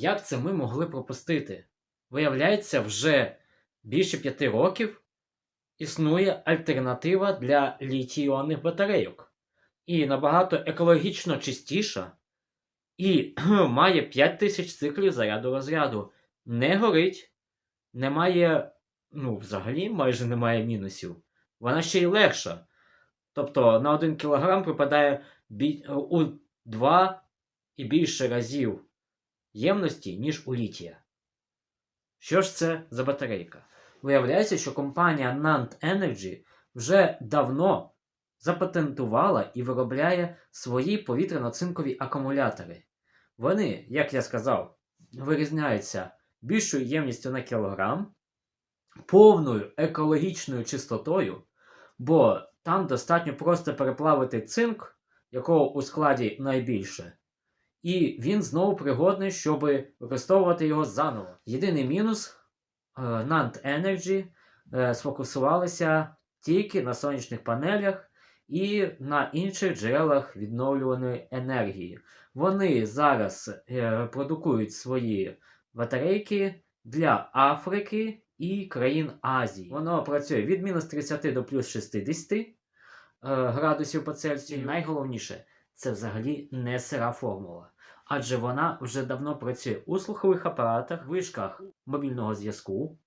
Як це ми могли пропустити? Виявляється, вже більше п'яти років існує альтернатива для літій-іонних батарейок. І набагато екологічно чистіша. І має 5000 циклів заряду розряду. Не горить, немає, ну, взагалі майже немає мінусів. Вона ще й легша. Тобто на 1 кг припадає у 2 і більше разів ємності, ніж у літія. Що ж це за батарейка? Виявляється, що компанія Nant Energy вже давно запатентувала і виробляє свої повітряно-цинкові акумулятори. Вони, як я сказав, вирізняються більшою ємністю на кілограм, повною екологічною чистотою, бо там достатньо просто переплавити цинк, якого у складі найбільше. І він знову пригодний, щоб використовувати його заново. Єдиний мінус е, Nant Energy е, сфокусувалися тільки на сонячних панелях і на інших джерелах відновлюваної енергії. Вони зараз е, продукують свої батарейки для Африки і країн Азії. Воно працює від мінус 30 до плюс 60 е, градусів по Цельсію. І найголовніше, це взагалі не сира формула. Адже вона вже давно працює у слухових апаратах, вишках мобільного зв'язку,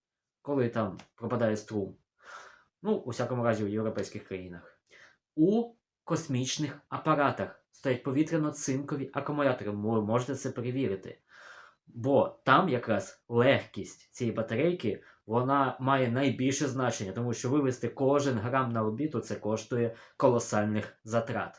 коли там пропадає струм. Ну, у всякому разі, у європейських країнах. У космічних апаратах стоять повітряно-цинкові акумулятори. Ви можете це перевірити. Бо там якраз легкість цієї батарейки вона має найбільше значення, тому що вивести кожен грам на орбіту це коштує колосальних затрат.